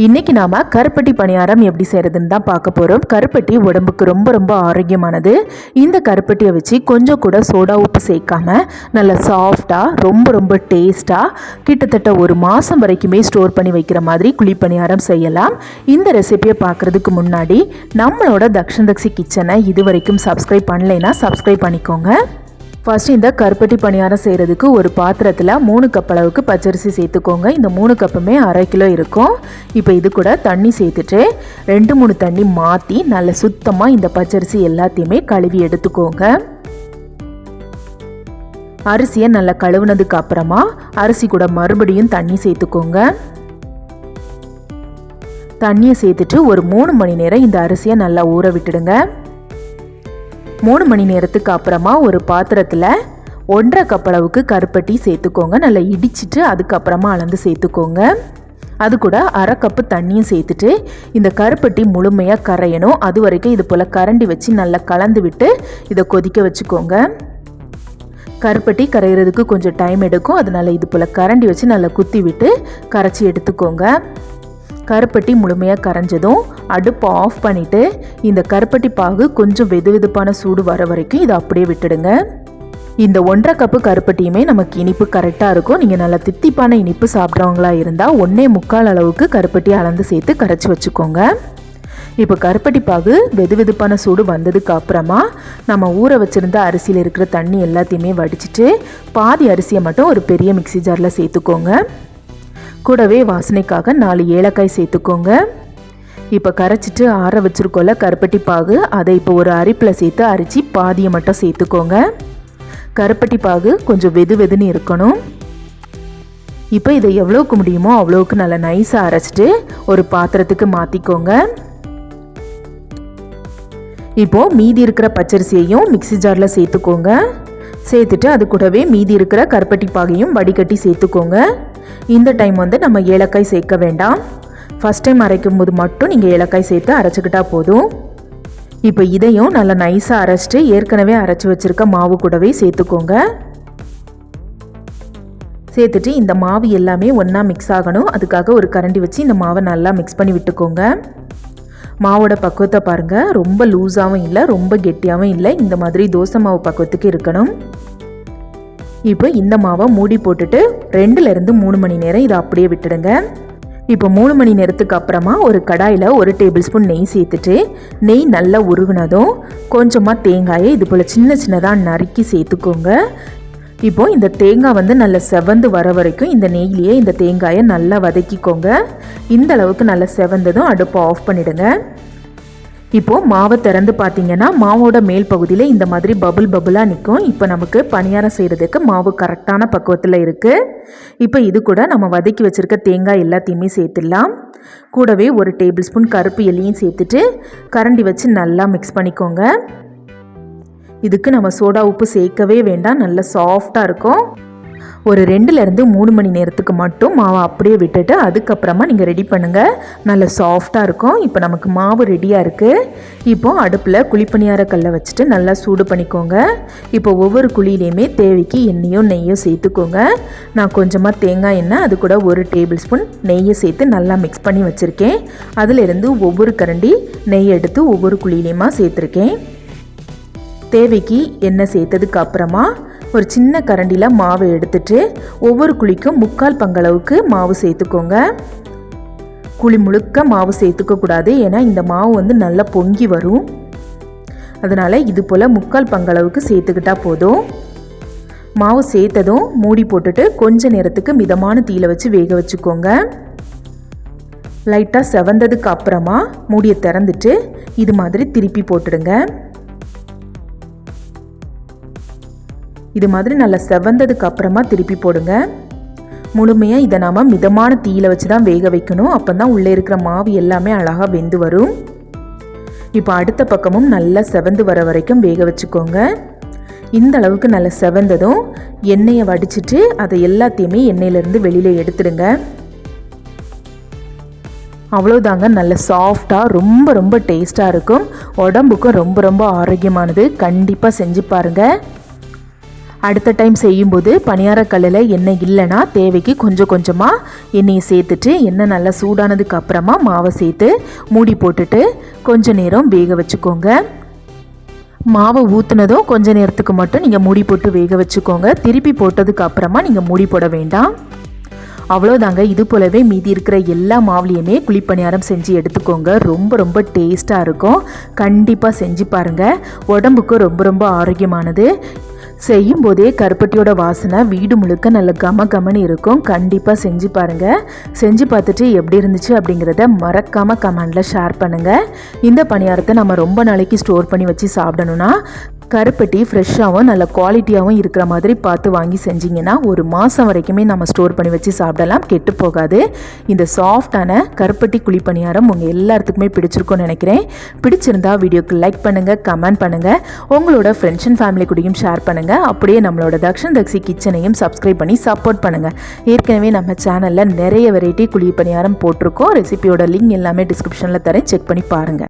இன்றைக்கி நாம் கருப்பட்டி பணியாரம் எப்படி செய்கிறதுன்னு தான் பார்க்க போகிறோம் கருப்பட்டி உடம்புக்கு ரொம்ப ரொம்ப ஆரோக்கியமானது. இந்த கருப்பட்டியை வச்சு கொஞ்சம் கூட சோடா உப்பு சேர்க்காம நல்லா சாஃப்டாக ரொம்ப ரொம்ப டேஸ்ட்டாக கிட்டத்தட்ட ஒரு மாதம் வரைக்குமே ஸ்டோர் பண்ணி வைக்கிற மாதிரி குழி பணியாரம் செய்யலாம். இந்த ரெசிபியை பார்க்குறதுக்கு முன்னாடி நம்மளோட தக்ஷன் தக்ஷி கிச்சனை இது வரைக்கும் சப்ஸ்கிரைப் பண்ணலைன்னா சப்ஸ்கிரைப் பண்ணிக்கோங்க. ஃபஸ்ட்டு இந்த கருப்பட்டி பணியாரம் செய்கிறதுக்கு ஒரு பாத்திரத்தில் மூணு கப் அளவுக்கு பச்சரிசி சேர்த்துக்கோங்க. இந்த மூணு கப்புமே அரை கிலோ இருக்கும். இப்போ இது கூட தண்ணி சேர்த்துட்டு ரெண்டு மூணு தண்ணி மாற்றி நல்ல சுத்தமாக இந்த பச்சரிசி எல்லாத்தையுமே கழுவி எடுத்துக்கோங்க. அரிசியை நல்லா கழுவுனதுக்கு அப்புறமா அரிசி கூட மறுபடியும் தண்ணி சேர்த்துக்கோங்க. தண்ணியை சேர்த்துட்டு ஒரு மூணு மணி நேரம் இந்த அரிசியை நல்லா ஊற விட்டுடுங்க. மூணு மணி நேரத்துக்கு அப்புறமா ஒரு பாத்திரத்தில் ஒன்றரை கப் அளவுக்கு கருப்பட்டி சேர்த்துக்கோங்க. நல்லா இடிச்சிட்டு அதுக்கப்புறமா அளந்து சேர்த்துக்கோங்க. அது கூட அரை கப்பு தண்ணியும் சேர்த்துட்டு இந்த கருப்பட்டி முழுமையாக கரையணும். அது வரைக்கும் இது போல் கரண்டி வச்சு நல்லா கலந்து விட்டு இதை கொதிக்க வச்சுக்கோங்க. கருப்பட்டி கரைகிறதுக்கு கொஞ்சம் டைம் எடுக்கும். அதனால் இது போல் கரண்டி வச்சு நல்லா குத்தி விட்டு கரைச்சி எடுத்துக்கோங்க. கருப்பட்டி முழுமையாக கரைஞ்சதும் அடுப்பை ஆஃப் பண்ணிவிட்டு இந்த கருப்பட்டி பாகு கொஞ்சம் வெது வெதுப்பான சூடு வர வரைக்கும் இதை அப்படியே விட்டுடுங்க. இந்த ஒன்றரை கப்பு கருப்பட்டியுமே நமக்கு இனிப்பு கரெக்டாக இருக்கும். நீங்கள் நல்லா தித்திப்பான இனிப்பு சாப்பிட்றவங்களா இருந்தால் ஒன்றே முக்கால் அளவுக்கு கருப்பட்டி அளந்து சேர்த்து கரைச்சி வச்சுக்கோங்க. இப்போ கருப்பட்டி பாகு வெது வெதுப்பான சூடு வந்ததுக்கு அப்புறமா நம்ம ஊற வச்சுருந்த அரிசியில் இருக்கிற தண்ணி எல்லாத்தையுமே வடிச்சிட்டு பாதி அரிசியை மட்டும் ஒரு பெரிய மிக்சி ஜாரில் சேர்த்துக்கோங்க. கூடவே வாசனைக்காக நாலு ஏலக்காய் சேர்த்துக்கோங்க. இப்போ கரைச்சிட்டு ஆற வச்சுருக்கோல கருப்பட்டி பாகு அதை இப்போ ஒரு அரிப்பில் சேர்த்து அரிச்சு பாதியை மட்டும் சேர்த்துக்கோங்க. கருப்பட்டி பாகு கொஞ்சம் வெது வெதுன்னு இருக்கணும். இப்போ இதை எவ்வளோக்கு முடியுமோ அவ்வளோக்கு நல்லா நைஸாக அரைச்சிட்டு ஒரு பாத்திரத்துக்கு மாற்றிக்கோங்க இப்போது மீதி இருக்கிற பச்சரிசியையும் மிக்சி ஜாரில் சேர்த்துக்கோங்க. சேர்த்துட்டு அது கூடவே மீதி இருக்கிற கருப்பட்டி பாகையும் வடிகட்டி சேர்த்துக்கோங்க. இந்த டைம் வந்து நம்ம ஏலக்காய் சேர்க்க வேண்டாம். ஃபஸ்ட் டைம் அரைக்கும் போது மட்டும் நீங்கள் ஏலக்காய் சேர்த்து அரைச்சிக்கிட்டா போதும். இப்போ இதையும் நல்லா நைஸாக அரைச்சிட்டு ஏற்கனவே அரைச்சி வச்சுருக்க மாவு கூடவே சேர்த்துக்கோங்க. சேர்த்துட்டு இந்த மாவு எல்லாமே ஒன்றா மிக்ஸ் ஆகணும். அதுக்காக ஒரு கரண்டி வச்சு இந்த மாவை நல்லா மிக்ஸ் பண்ணி விட்டுக்கோங்க. மாவோட பக்குவத்தை பாருங்கள் ரொம்ப லூஸாகவும் இல்லை ரொம்ப கெட்டியாகவும் இல்லை. இந்த மாதிரி தோசை மாவு பக்குவத்துக்கு இருக்கணும். இப்போ இந்த மாவை மூடி போட்டுட்டு ரெண்டுலேருந்து மூணு மணி நேரம் இதை அப்படியே விட்டுடுங்க. இப்போ மூணு மணி நேரத்துக்கு அப்புறமா ஒரு கடாயில் ஒரு டேபிள் ஸ்பூன் நெய் சேர்த்துட்டு நெய் நல்லா உருகுனதும் கொஞ்சமாக தேங்காயை இது போல் சின்ன சின்னதாக நறுக்கி சேர்த்துக்கோங்க. இப்போ இந்த தேங்காய் வந்து நல்லா செவந்து வர வரைக்கும் இந்த நெய்லேயே இந்த தேங்காயை நல்லா வதக்கிக்கோங்க. இந்த அளவுக்கு நல்லா செவந்ததும் அடுப்பை ஆஃப் பண்ணிடுங்க. இப்போது மாவை திறந்து பார்த்தீங்கன்னா மாவோட மேல் பகுதியில் இந்த மாதிரி பபுள் பபுளாக நிற்கும் இப்போ நமக்கு பணியாரம் செய்கிறதுக்கு மாவு கரெக்டான பக்குவத்தில் இருக்குது இப்போ இது கூட நம்ம வதக்கி வச்சுருக்க தேங்காய் எல்லாத்தையுமே சேர்த்துடலாம். கூடவே ஒரு டேபிள் ஸ்பூன் கருப்பு எலியும் சேர்த்துட்டு கரண்டி வச்சு நல்லா மிக்ஸ் பண்ணிக்கோங்க. இதுக்கு நம்ம சோடா உப்பு சேர்க்கவே வேண்டாம். நல்லா சாஃப்டாக இருக்கும். ஒரு ரெண்டுலேருந்து மூணு மணி நேரத்துக்கு மட்டும் மாவை அப்படியே விட்டுட்டு அதுக்கப்புறமா நீங்கள் ரெடி பண்ணுங்கள் நல்ல சாஃப்டாக இருக்கும். இப்போ நமக்கு மாவு ரெடியாக இருக்குது இப்போ அடுப்பில் குழிப்பணியார கல்லை வச்சுட்டு நல்லா சூடு பண்ணிக்கோங்க. இப்போ ஒவ்வொரு குழியிலையுமே தேவைக்கு எண்ணெயோ நெய்யோ சேர்த்துக்கோங்க. நான் கொஞ்சமாக தேங்காய் எண்ணெய் அது கூட ஒரு டேபிள் ஸ்பூன் நெய்யை சேர்த்து நல்லா மிக்ஸ் பண்ணி வச்சுருக்கேன். அதிலிருந்து ஒவ்வொரு கரண்டி நெய் எடுத்து ஒவ்வொரு குழியிலையுமா சேர்த்துருக்கேன். தேவைக்கு எண்ணெய் சேர்த்ததுக்கு அப்புறமா ஒரு சின்ன கரண்டியில் மாவை எடுத்துட்டு ஒவ்வொரு குழிக்கும் முக்கால் பங்களவுக்கு மாவு சேர்த்துக்கோங்க. குழி முழுக்க மாவு சேர்த்துக்க கூடாது ஏன்னா இந்த மாவு வந்து நல்லா பொங்கி வரும். அதனால் இது போல் முக்கால் பங்களவுக்கு சேர்த்துக்கிட்டா போதும். மாவு சேர்த்ததும் மூடி போட்டுட்டு கொஞ்ச நேரத்துக்கு மிதமான தீயில வச்சு வேக வச்சுக்கோங்க. லைட்டாக செவந்ததுக்கு அப்புறமா மூடியை திறந்துட்டு இது மாதிரி திருப்பி போட்டுடுங்க. இது மாதிரி நல்லா செவந்ததுக்கு அப்புறமா திருப்பி போடுங்க. முழுமையாக இதை நாம் மிதமான தீயில வச்சு தான் வேக வைக்கணும். அப்போ தான் உள்ளே இருக்கிற மாவு எல்லாமே அழகாக வெந்து வரும். இப்போ அடுத்த பக்கமும் நல்லா செவந்து வர வரைக்கும் வேக வச்சுக்கோங்க. இந்த அளவுக்கு நல்லா செவந்ததும் எண்ணெயை வடிச்சிட்டு அதை எல்லாத்தையுமே எண்ணெயிலேருந்து வெளியில் எடுத்துடுங்க. அவ்வளோதாங்க நல்ல சாஃப்டாக ரொம்ப ரொம்ப டேஸ்ட்டாக இருக்கும். உடம்புக்கும் ரொம்ப ரொம்ப ஆரோக்கியமானது. கண்டிப்பாக செஞ்சு பாருங்கள் அடுத்த டைம் செய்யும்போது பணியாரக்கல்லில் எண்ணெய் இல்லைன்னா தேவைக்கு கொஞ்சம் கொஞ்சமாக எண்ணெயை சேர்த்துட்டு எண்ணெய் நல்லா சூடானதுக்கு அப்புறமா மாவை சேர்த்து மூடி போட்டுட்டு கொஞ்ச நேரம் வேக வச்சுக்கோங்க. மாவை ஊற்றுனதும் கொஞ்ச நேரத்துக்கு மட்டும் நீங்கள் மூடி போட்டு வேக வச்சுக்கோங்க. திருப்பி போட்டதுக்கு அப்புறமா நீங்கள் மூடி போட வேண்டாம். அவ்வளோதாங்க இது போலவே மீதி இருக்கிற எல்லா மாவுலேயுமே குழிப்பணியாரம் செஞ்சு எடுத்துக்கோங்க. ரொம்ப ரொம்ப டேஸ்ட்டாக இருக்கும். கண்டிப்பாக செஞ்சு பாருங்கள் உடம்புக்கு ரொம்ப ரொம்ப ஆரோக்கியமானது. செய்யும் போதே கருப்பட்டியோட வாசனை வீடு முழுக்க நல்ல கம கமன்னு இருக்கும். கண்டிப்பாக செஞ்சு பாருங்கள் செஞ்சு பார்த்துட்டு எப்படி இருந்துச்சு அப்படிங்கிறத மறக்காமல் கமெண்டில் ஷேர் பண்ணுங்கள் இந்த பணியாரத்தை நம்ம ரொம்ப நாளைக்கு ஸ்டோர் பண்ணி வச்சு சாப்பிடணும்னா கருப்பட்டி ஃப்ரெஷ்ஷாகவும் நல்ல குவாலிட்டியாகவும் இருக்கிற மாதிரி பார்த்து வாங்கி செஞ்சிங்கன்னா ஒரு மாதம் வரைக்குமே நம்ம ஸ்டோர் பண்ணி வச்சு சாப்பிடலாம். கெட்டு போகாது. இந்த சாஃப்டான கருப்பட்டி குழி பணியாரம் உங்கள் எல்லாத்துக்குமே பிடிச்சிருக்கும்னு நினைக்கிறேன். பிடிச்சிருந்தா வீடியோக்கு லைக் பண்ணுங்கள் கமெண்ட் பண்ணுங்கள் உங்களோட ஃப்ரெண்ட்ஸ் அண்ட் ஃபேமிலி கூடயும் ஷேர் பண்ணுங்கள் அப்படியே நம்மளோட தக்ஷன் தக்ஷி கிச்சனையும் சப்ஸ்கிரைப் பண்ணி சப்போர்ட் பண்ணுங்கள் ஏற்கனவே நம்ம சேனலில் நிறைய வெரைட்டி குழி பணியாரம் போட்டிருக்கோம். ரெசிபியோட லிங்க் எல்லாமே டிஸ்கிரிப்ஷனில் தரேன். செக் பண்ணி பாருங்கள்